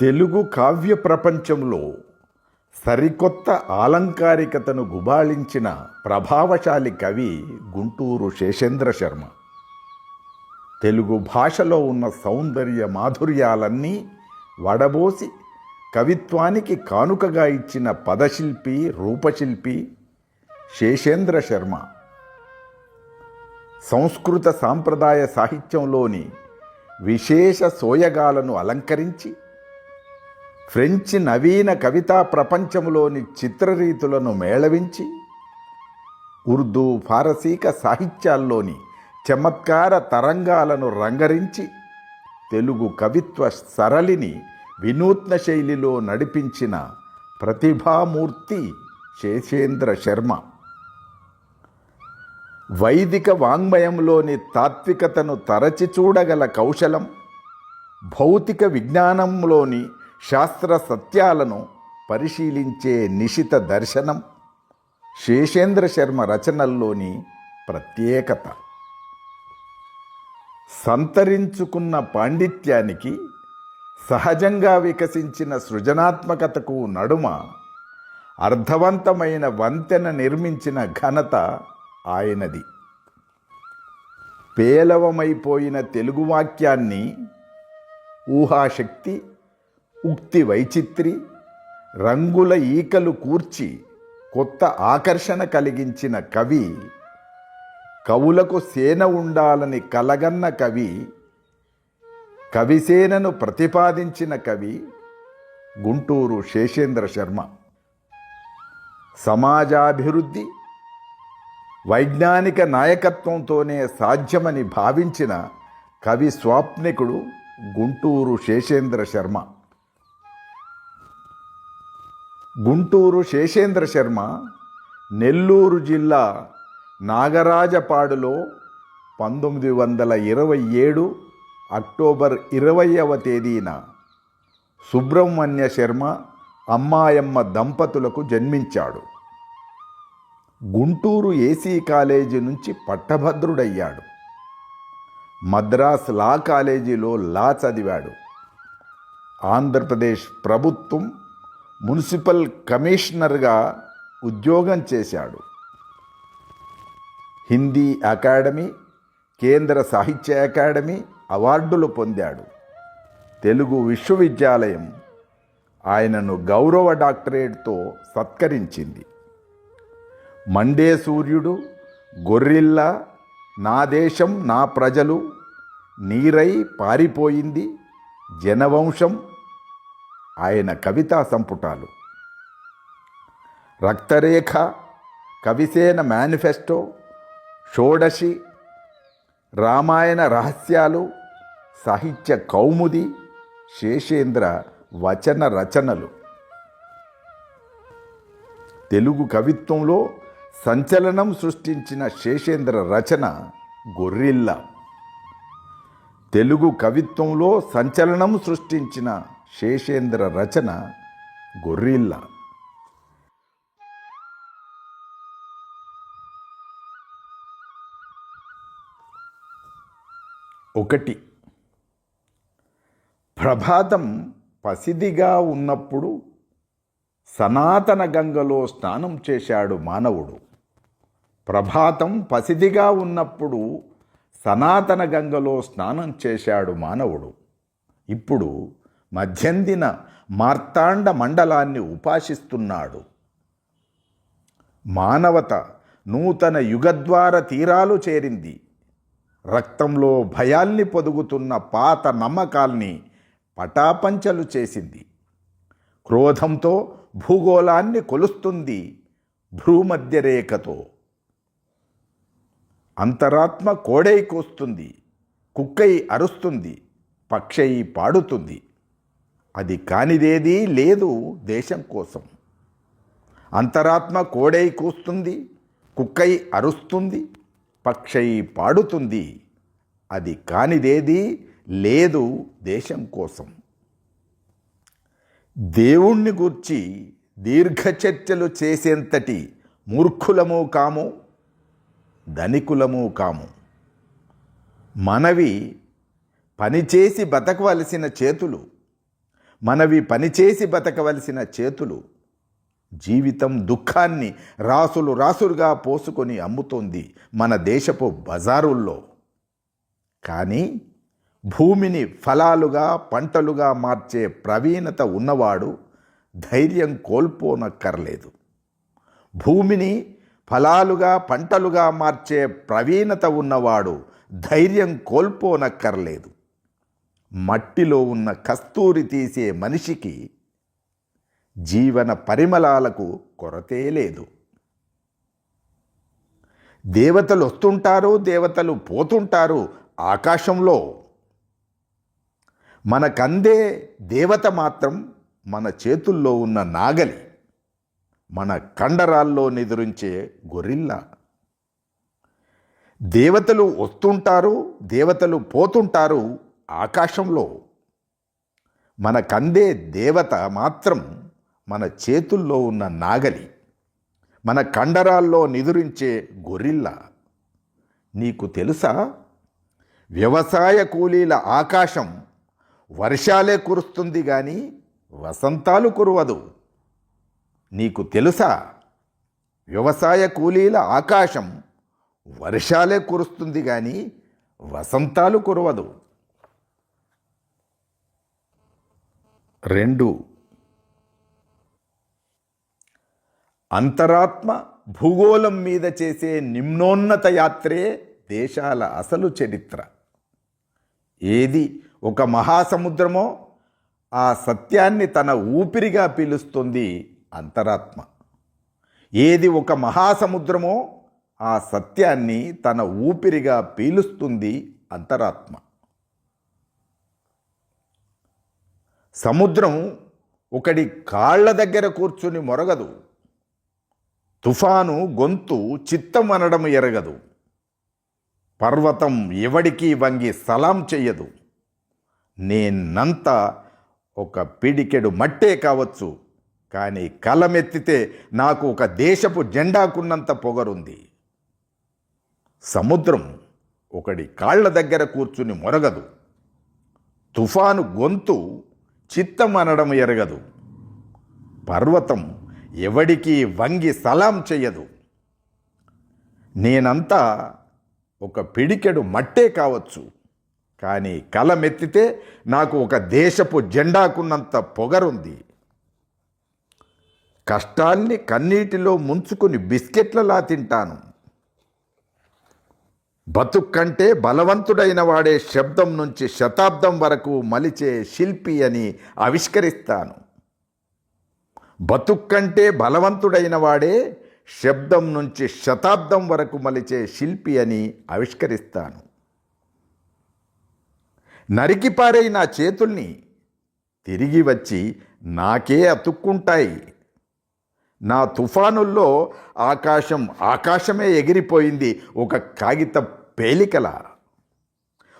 తెలుగు కావ్య ప్రపంచంలో సరికొత్త ఆలంకారికతను గుబాళించిన ప్రభావశాలి కవి గుంటూరు శేషేంద్ర శర్మ. తెలుగు భాషలో ఉన్న సౌందర్య మాధుర్యాలన్నీ వడబోసి కవిత్వానికి కానుకగా ఇచ్చిన పదశిల్పి రూపశిల్పి శేషేంద్ర శర్మ. సంస్కృత సాంప్రదాయ సాహిత్యంలోని విశేష సోయగాలను అలంకరించి ఫ్రెంచ్ నవీన కవితా ప్రపంచంలోని చిత్రరీతులను మేళవించి ఉర్దూ ఫారసీక సాహిత్యాల్లోని చమత్కార తరంగాలను రంగరించి తెలుగు కవిత్వ సరళిని వినూత్న శైలిలో నడిపించిన ప్రతిభామూర్తి శేషేంద్ర శర్మ. వైదిక వాంగ్మయంలోని తాత్వికతను తరచి చూడగల కౌశలం భౌతిక విజ్ఞానంలోని శాస్త్ర సత్యాలను పరిశీలించే నిశిత దర్శనం శేషేంద్ర శర్మ రచనల్లోని ప్రత్యేకత. సంతరించుకున్న పాండిత్యానికి సహజంగా వికసించిన సృజనాత్మకతకు నడుమ అర్థవంతమైన వంతెన నిర్మించిన ఘనత ఆయనది. పేలవమైపోయిన తెలుగు వాక్యాన్ని ఊహాశక్తి ఉక్తి వైచిత్రి రంగుల ఈకలు కూర్చి కొత్త ఆకర్షణ కలిగించిన కవి కవులకు సేన ఉండాలని కలగన్న కవి కవిసేనను ప్రతిపాదించిన కవి గుంటూరు శేషేంద్ర శర్మ. సమాజాభివృద్ధి వైజ్ఞానిక నాయకత్వంతోనే సాధ్యమని భావించిన కవి స్వాప్నికుడు గుంటూరు శేషేంద్ర శర్మ. గుంటూరు శేషేంద్ర శర్మ నెల్లూరు జిల్లా నాగరాజపాడులో పంతొమ్మిది వందల ఇరవై ఏడు అక్టోబర్ ఇరవైవ తేదీన సుబ్రహ్మణ్య శర్మ అమ్మాయమ్మ దంపతులకు జన్మించాడు. గుంటూరు ఏసీ కాలేజీ నుంచి పట్టభద్రుడయ్యాడు. మద్రాస్ లా కాలేజీలో లా చదివాడు. ఆంధ్రప్రదేశ్ ప్రభుత్వం మున్సిపల్ కమిషనర్గా ఉద్యోగం చేశాడు. హిందీ అకాడమీ కేంద్ర సాహిత్య అకాడమీ అవార్డులు పొందాడు. తెలుగు విశ్వవిద్యాలయం ఆయనను గౌరవ డాక్టరేట్తో సత్కరించింది. మండే సూర్యుడు గొర్రిల్లా నా దేశం నా ప్రజలు నీరై పారిపోయింది జనవంశం ఆయన కవితా సంపుటాలు. రక్తరేఖ కవిసేన మేనిఫెస్టో షోడశి రామాయణ రహస్యాలు సాహిత్య కౌముది శేషేంద్ర వచన రచనలు. తెలుగు కవిత్వంలో సంచలనం సృష్టించిన శేషేంద్ర రచన గొర్రిల్లా. తెలుగు కవిత్వంలో సంచలనం సృష్టించిన శేషేంద్ర రచన గొర్రిల్లా. ఒకటి. ప్రభాతం పసిదిగా ఉన్నప్పుడు సనాతన గంగలో స్నానం చేశాడు మానవుడు. ప్రభాతం పసిదిగా ఉన్నప్పుడు సనాతన గంగలో స్నానం చేశాడు మానవుడు. ఇప్పుడు మధ్యందిన మార్తాండ మండలాన్ని ఉపాసిస్తున్నాడు. మానవత నూతన యుగద్వార తీరాలు చేరింది. రక్తంలో భయాల్ని పొదుగుతున్న పాత నమ్మకాల్ని పటాపంచలు చేసింది. క్రోధంతో భూగోళాన్ని కొలుస్తుంది భ్రూమధ్యరేఖతో. అంతరాత్మ కోడై కూస్తుంది కుక్కై అరుస్తుంది పక్షై పాడుతుంది. అది కానిదేదీ లేదు దేశం కోసం. అంతరాత్మ కోడై కూస్తుంది కుక్కై అరుస్తుంది పక్షై పాడుతుంది. అది కానిదేది లేదు దేశం కోసం. దేవుణ్ణి గూర్చి దీర్ఘ చర్చలు చేసేంతటి మూర్ఖులము కాము ధనికులము కాము. మనవి పనిచేసి బతకవలసిన చేతులు మనవి పనిచేసి బతకవలసిన చేతులు జీవితం దుఃఖాన్ని రాసులు రాసులుగా పోసుకొని అమ్ముతోంది మన దేశపు బజారుల్లో. కానీ భూమిని ఫలాలుగా పంటలుగా మార్చే ప్రవీణత ఉన్నవాడు ధైర్యం కోల్పోనక్కర్లేదు. భూమిని ఫలాలుగా పంటలుగా మార్చే ప్రవీణత ఉన్నవాడు ధైర్యం కోల్పోనక్కర్లేదు. మట్టిలో ఉన్న కస్తూరి తీసే మనిషికి జీవన పరిమళాలకు కొరతే లేదు. దేవతలు వస్తుంటారు దేవతలు పోతుంటారు ఆకాశంలో. మనకందే దేవత మాత్రం మన చేతుల్లో ఉన్న నాగలి మన కండరాల్లో నిదురించే గొరిల్లా. దేవతలు వస్తుంటారు దేవతలు పోతుంటారు ఆకాశంలో మనకందే దేవత మాత్రం మన చేతుల్లో ఉన్న నాగలి మన కండరాల్లో నిదురించే గొరిల్లా. నీకు తెలుసా? వ్యవసాయ కూలీల ఆకాశం వర్షాలే కురుస్తుంది కానీ వసంతాలు కురవదు. నీకు తెలుసా? వ్యవసాయ కూలీల ఆకాశం వర్షాలే కురుస్తుంది కానీ వసంతాలు కురవదు. రెండు. అంతరాత్మ భూగోళం మీద చేసే నిమ్నోన్నత యాత్రే దేశాల అసలు చరిత్ర. ఏది ఒక మహాసముద్రమో ఆ సత్యాన్ని తన ఊపిరిగా పీలుస్తుంది అంతరాత్మ. ఏది ఒక మహాసముద్రమో ఆ సత్యాన్ని తన ఊపిరిగా పీలుస్తుంది అంతరాత్మ. సముద్రం ఒకడి కాళ్ళ దగ్గర కూర్చుని మొరగదు. తుఫాను గొంతు చిత్తం అనడం ఎరగదు. పర్వతం ఎవడికి వంగి సలాం చెయ్యదు. నేనంతా ఒక పిడికెడు మట్టే కావచ్చు కానీ కలమెత్తితే నాకు ఒక దేశపు జెండాకున్నంత పొగరుంది. సముద్రం ఒకడి కాళ్ళ దగ్గర కూర్చుని మొరగదు. తుఫాను గొంతు చిత్తం అనడం ఎరగదు. పర్వతం ఎవడికి వంగి సలాం చెయ్యదు. నేనంతా ఒక పిడికెడు మట్టే కావచ్చు. కానీ కలమెత్తితే నాకు ఒక దేశపు జెండాకున్నంత పొగరుంది. కష్టాల్ని కన్నీటిలో ముంచుకుని బిస్కెట్లలా తింటాను. బతుక్కంటే బలవంతుడైన వాడే శబ్దం నుంచి శతాబ్దం వరకు మలిచే శిల్పి అని ఆవిష్కరిస్తాను. బతుక్కంటే బలవంతుడైన వాడే శబ్దం నుంచి శతాబ్దం వరకు మలిచే శిల్పి అని ఆవిష్కరిస్తాను. నరికిపారే నా చేతుల్ని తిరిగి వచ్చి నాకే అతుక్కుంటాయి. నా తుఫానుల్లో ఆకాశం ఆకాశమే ఎగిరిపోయింది. ఒక కాగిత పేలికల.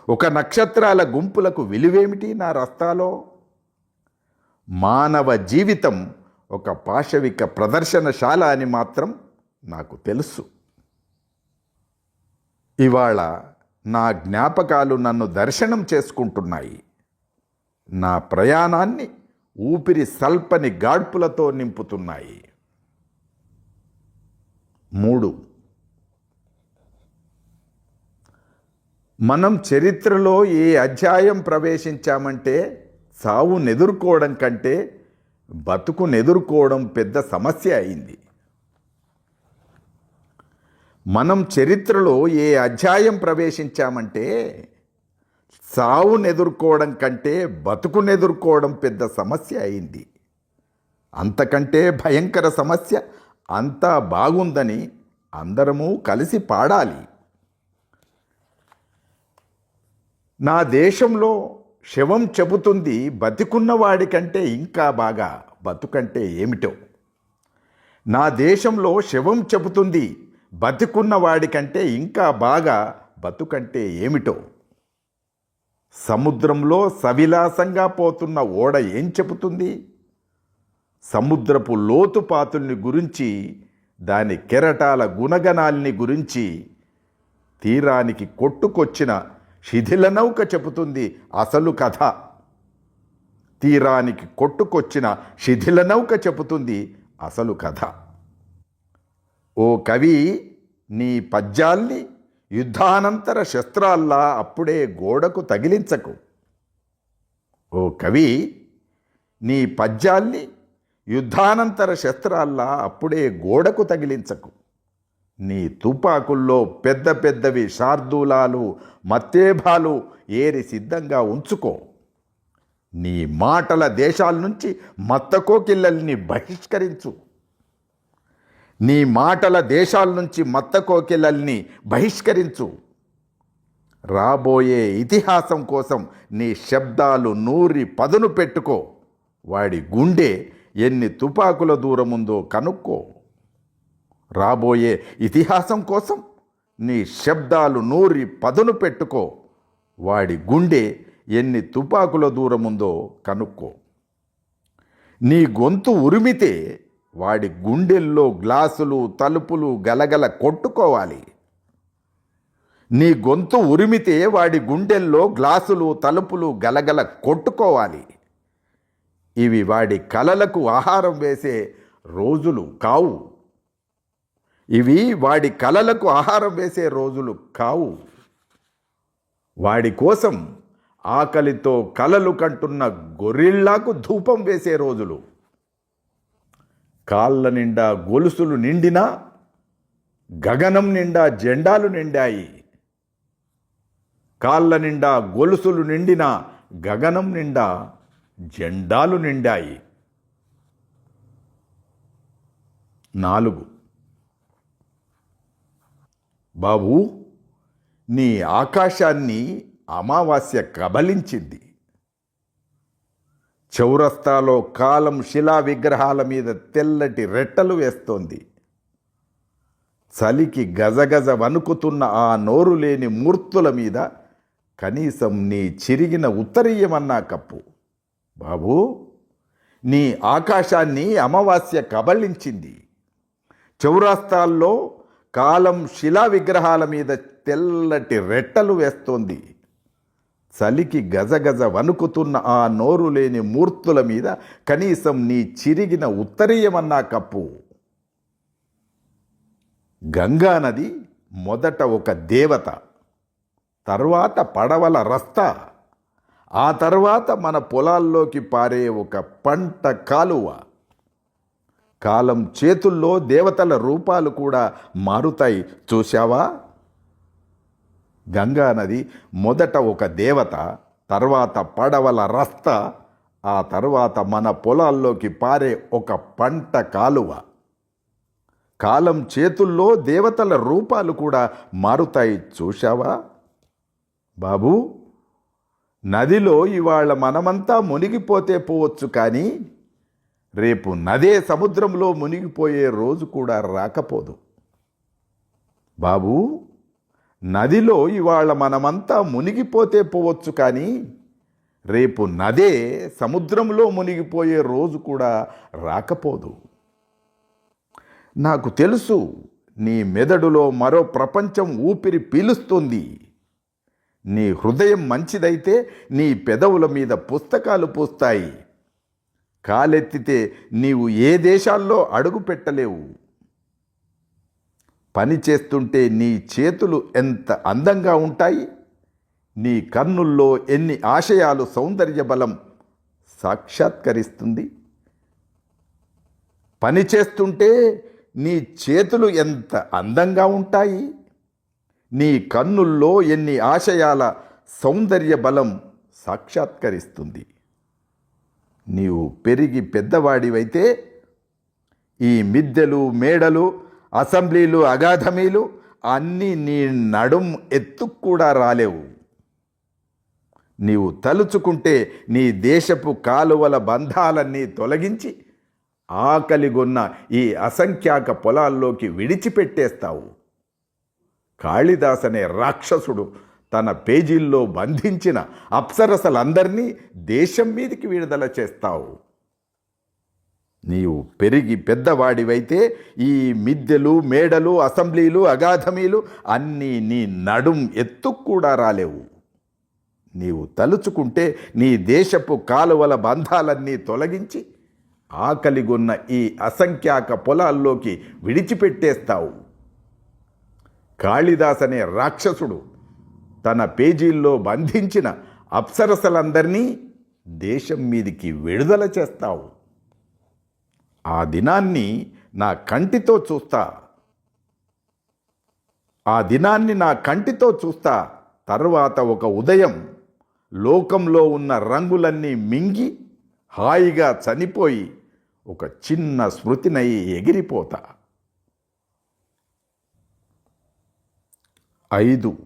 ఒక నక్షత్రాల గుంపులకు విలువేమిటి నా రస్తాలో? మానవ జీవితం ఒక పాశవిక ప్రదర్శనశాల అని మాత్రం నాకు తెలుసు. ఇవాళ నా జ్ఞాపకాలు నన్ను దర్శనం చేసుకుంటున్నాయి. నా ప్రయాణాన్ని ఊపిరి సల్పని గాడ్పులతో నింపుతున్నాయి. మూడు. మనం చరిత్రలో ఏ అధ్యాయం ప్రవేశించామంటే సావునెదుర్కోవడం కంటే బతుకునెదుర్కోవడం పెద్ద సమస్య అయింది. మనం చరిత్రలో ఏ అధ్యాయం ప్రవేశించామంటే సావునెదుర్కోవడం కంటే బతుకునెదుర్కోవడం పెద్ద సమస్య అయింది. అంతకంటే భయంకర సమస్య అంతా బాగుందని అందరము కలిసి పాడాలి. నా దేశంలో శవం చెబుతుంది బతికున్నవాడి కంటే ఇంకా బాగా బతుకంటే ఏమిటో. నా దేశంలో శవం చెబుతుంది బతికున్నవాడి కంటే ఇంకా బాగా బతుకంటే ఏమిటో. సముద్రంలో సవిలాసంగా పోతున్న ఓడ ఏం చెబుతుంది? సముద్రపు లోతుపాతుల్ని గురించి దాని కెరటాల గుణగణాల్ని గురించి తీరానికి కొట్టుకొచ్చిన శిథిల నౌక చెబుతుంది అసలు కథ. తీరానికి కొట్టుకొచ్చిన శిథిల నౌక చెబుతుంది అసలు కథ. ఓ కవి నీ పద్యాల్ని యుద్ధానంతర శస్త్రాల్లా అప్పుడే గోడకు తగిలించకు. ఓ కవి నీ పద్యాల్ని యుద్ధానంతర శస్త్రాల్లా అప్పుడే గోడకు తగిలించకు. నీ తుపాకుల్లో పెద్ద పెద్దవి శార్దూలాలు మత్తేభాలు ఏరి సిద్ధంగా ఉంచుకో. నీ మాటల దేశాల నుంచి మత్తకోకిల్లల్ని బహిష్కరించు. నీ మాటల దేశాల నుంచి మత్తకోకిల్లల్ని బహిష్కరించు. రాబోయే ఇతిహాసం కోసం నీ శబ్దాలు నూరి పదును పెట్టుకో. వాడి గుండె ఎన్ని తుపాకుల దూరముందో కనుక్కో. రాబోయే ఇతిహాసం కోసం నీ శబ్దాలు నూరి పదును పెట్టుకో. వాడి గుండె ఎన్ని తుపాకుల దూరముందో కనుక్కో. నీ గొంతు ఉరిమితే వాడి గుండెల్లో గ్లాసులు తలుపులు గలగల కొట్టుకోవాలి. నీ గొంతు ఉరిమితే వాడి గుండెల్లో గ్లాసులు తలుపులు గలగల కొట్టుకోవాలి. ఇవి వాడి కలలకు ఆహారం వేసే రోజులు కావు. ఇవి వాడి కలలకు ఆహారం వేసే రోజులు కావు. వాడి కోసం ఆకలితో కలలు కంటున్న గొరిల్లాకు ధూపం వేసే రోజులు. కాళ్ళ నిండా గొలుసులు నిండినా గగనం నిండా జెండాలు నిండాయి. కాళ్ళ నిండా గొలుసులు నిండిన గగనం నిండా జెండాలు నిండాయి. నాలుగు. బాబు నీ ఆకాశాన్ని అమావాస్య కబలించింది. చౌరస్తాలో కాలం శిలా విగ్రహాల మీద తెల్లటి రెట్టలు వేస్తోంది. చలికి గజగజ వణుకుతున్న ఆ నోరు లేని మూర్తుల మీద కనీసం నీ చిరిగిన ఉత్తరీయమన్నా కప్పు. బాబు నీ ఆకాశాన్ని అమావాస్య కబళించింది. చౌరాస్తాల్లో కాలం శిలా విగ్రహాల మీద తెల్లటి రెట్టలు వేస్తోంది. చలికి గజగజ వణుకుతున్న ఆ నోరు లేని మూర్తుల మీద కనీసం నీ చిరిగిన ఉత్తరీయమన్నా కప్పు. గంగా నది మొదట ఒక దేవత తర్వాత పడవల రస్తా. ఆ తర్వాత మన పొలాల్లోకి పారే ఒక పంట కాలువ. కాలం చేతుల్లో దేవతల రూపాలు కూడా మారుతాయి. చూశావా? గంగా నది మొదట ఒక దేవత తర్వాత పడవల రస్త ఆ తర్వాత మన పొలాల్లోకి పారే ఒక పంట కాలువ. కాలం చేతుల్లో దేవతల రూపాలు కూడా మారుతాయి. చూశావా? బాబు నదిలో ఇవాళ మనమంతా మునిగిపోతే పోవచ్చు కానీ రేపు నదే సముద్రంలో మునిగిపోయే రోజు కూడా రాకపోదు. బాబు నదిలో ఇవాళ మనమంతా మునిగిపోతే పోవచ్చు కానీ రేపు నదే సముద్రంలో మునిగిపోయే రోజు కూడా రాకపోదు. నాకు తెలుసు నీ మెదడులో మరో ప్రపంచం ఊపిరి పీలుస్తుంది. నీ హృదయం మంచిదైతే నీ పెదవుల మీద పుస్తకాలు పూస్తాయి. కాలెత్తితే నీవు ఏ దేశాల్లో అడుగు పెట్టలేవు. పని చేస్తుంటే నీ చేతులు ఎంత అందంగా ఉంటాయి. నీ కన్నుల్లో ఎన్ని ఆశయాలు సౌందర్య బలం సాక్షాత్కరిస్తుంది. పని చేస్తుంటే నీ చేతులు ఎంత అందంగా ఉంటాయి. నీ కన్నుల్లో ఎన్ని ఆశయాల సౌందర్య బలం సాక్షాత్కరిస్తుంది. నీవు పెరిగి పెద్దవాడివైతే ఈ మిద్దెలు మేడలు అసెంబ్లీలు అగాధమీలు అన్నీ నీ నడుం ఎత్తుకు కూడా రాలేవు. నీవు తలుచుకుంటే నీ దేశపు కాలువల బంధాలన్నీ తొలగించి ఆకలిగొన్న ఈ అసంఖ్యాక పొలాల్లోకి విడిచిపెట్టేస్తావు. కాళిదాస్ అనే రాక్షసుడు తన పేజీల్లో బంధించిన అప్సరసలందరినీ దేశం మీదికి విడుదల చేస్తావు. నీవు పెరిగి పెద్దవాడివైతే ఈ మిద్దెలు మేడలు అసెంబ్లీలు అగాధమీలు అన్నీ నీ నడుం ఎత్తుకు కూడా రాలేవు. నీవు తలుచుకుంటే నీ దేశపు కాలువల బంధాలన్నీ తొలగించి ఆకలిగొన్న ఈ అసంఖ్యాక పొలాల్లోకి విడిచిపెట్టేస్తావు. కాళిదాస్ అనే రాక్షసుడు. తన పేజీల్లో బంధించిన అప్సరసలందరినీ దేశం మీదికి విడుదల చేస్తావు. ఆ దినాన్ని నా కంటితో చూస్తా. ఆ దినాన్ని నా కంటితో చూస్తా. తర్వాత ఒక ఉదయం లోకంలో ఉన్న రంగులన్నీ మింగి హాయిగా చనిపోయి ఒక చిన్న స్మృతినై ఎగిరిపోతా. ఐదు.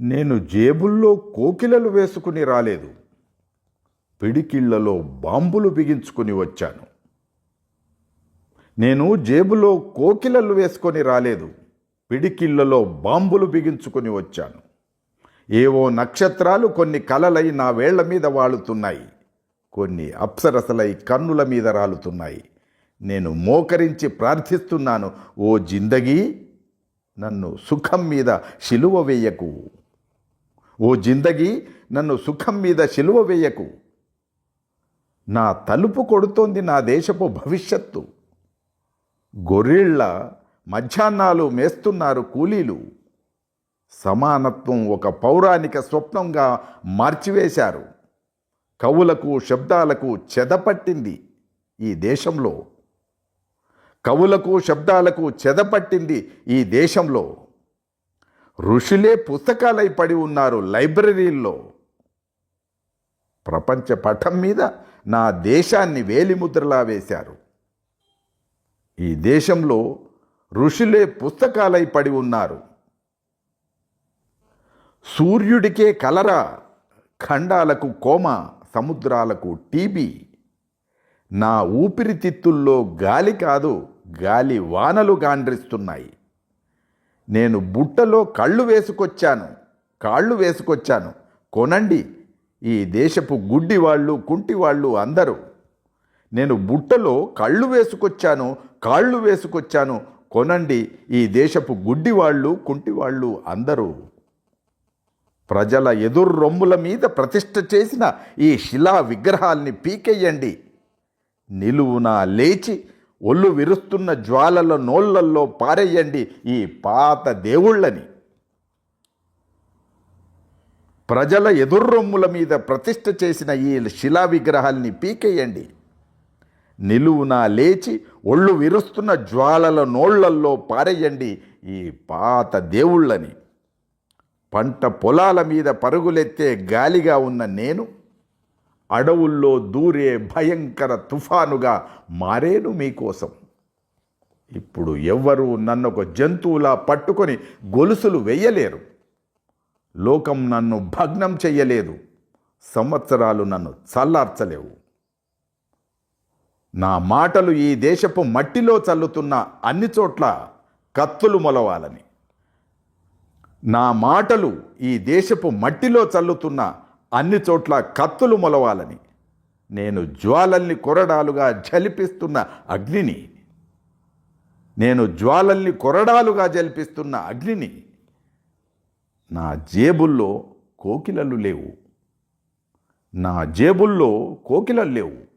నేను జేబుల్లో కోకిలలు వేసుకుని రాలేదు. పిడికిళ్ళలో బాంబులు బిగించుకుని వచ్చాను. నేను జేబులో కోకిలలు వేసుకొని రాలేదు. పిడికిళ్ళలో బాంబులు బిగించుకొని వచ్చాను. ఏవో నక్షత్రాలు కొన్ని కలలై నా వేళ్ళ మీద వాలుతున్నాయి కొన్ని అప్సరసలై కన్నుల మీద రాలుతున్నాయి. నేను మోకరించి ప్రార్థిస్తున్నాను. ఓ జిందగీ నన్ను సుఖం మీద శిలువ వేయకు. ఓ జిందగీ నన్ను సుఖం మీద శిలువ వేయకు. నా తలుపు కొడుతోంది నా దేశపు భవిష్యత్తు. గొర్రెళ్ళ మధ్యాహ్నాలు మేస్తున్నారు కూలీలు. సమానత్వం ఒక పౌరాణిక స్వప్నంగా మార్చివేశారు. కవులకు శబ్దాలకు చెదపట్టింది ఈ దేశంలో. కవులకు శబ్దాలకు చెదపట్టింది ఈ దేశంలో. ఋషులే పుస్తకాలై పడి ఉన్నారు లైబ్రరీల్లో. ప్రపంచ పటం మీద నా దేశాన్ని వేలిముద్రలా వేశారు. ఈ దేశంలో ఋషులే పుస్తకాలై పడి ఉన్నారు. సూర్యుడికే కలరా ఖండాలకు కోమ సముద్రాలకు టీబీ. నా ఊపిరితిత్తుల్లో గాలి కాదు గాలి వానలు గాండ్రిస్తున్నాయి. నేను బుట్టలో కళ్ళు వేసుకొచ్చాను కాళ్ళు వేసుకొచ్చాను. కొనండి ఈ దేశపు గుడ్డి వాళ్ళు కుంటి వాళ్ళు అందరూ. నేను బుట్టలో కళ్ళు వేసుకొచ్చాను కాళ్ళు వేసుకొచ్చాను. కొనండి ఈ దేశపు గుడ్డి వాళ్ళు కుంటి వాళ్ళు అందరూ. ప్రజల ఎదుర్రొమ్ముల మీద ప్రతిష్ఠ చేసిన ఈ శిలా విగ్రహాల్ని పీకెయ్యండి నిలువునా లేచి ఒళ్ళు విరుస్తున్న జ్వాలల నోళ్ళల్లో పారేయండి ఈ పాత దేవుళ్ళని. ప్రజల ఎదుర్రొమ్ముల మీద ప్రతిష్ఠ చేసిన ఈ శిలా విగ్రహాల్ని పీకేయండి. నిలువున లేచి ఒళ్ళు విరుస్తున్న జ్వాలల నోళ్ళల్లో పారేయండి ఈ పాత దేవుళ్ళని. పంట పొలాల మీద పరుగులెత్తే గాలిగా ఉన్న నేను అడవుల్లో దూరే భయంకర తుఫానుగా మారేను మీకోసం. ఇప్పుడు ఎవ్వరూ నన్ను ఒక జంతువులా పట్టుకొని గొలుసులు వెయ్యలేరు లోకం నన్ను భగ్నం చెయ్యలేదు. సంవత్సరాలు నన్ను చల్లార్చలేవు. నా మాటలు ఈ దేశపు మట్టిలో చల్లుతున్న అన్ని చోట్ల కత్తులు మొలవాలని. నా మాటలు ఈ దేశపు మట్టిలో చల్లుతున్న అన్ని చోట్ల కత్తులు మొలవాలని నేను జ్వాలల్ని కొరడాలుగా జలిపిస్తున్న అగ్నిని నేను జ్వాలల్ని కొరడాలుగా జలిపిస్తున్న అగ్నిని నా జేబుల్లో కోకిలలు లేవు. నా జేబుల్లో కోకిలలు లేవు.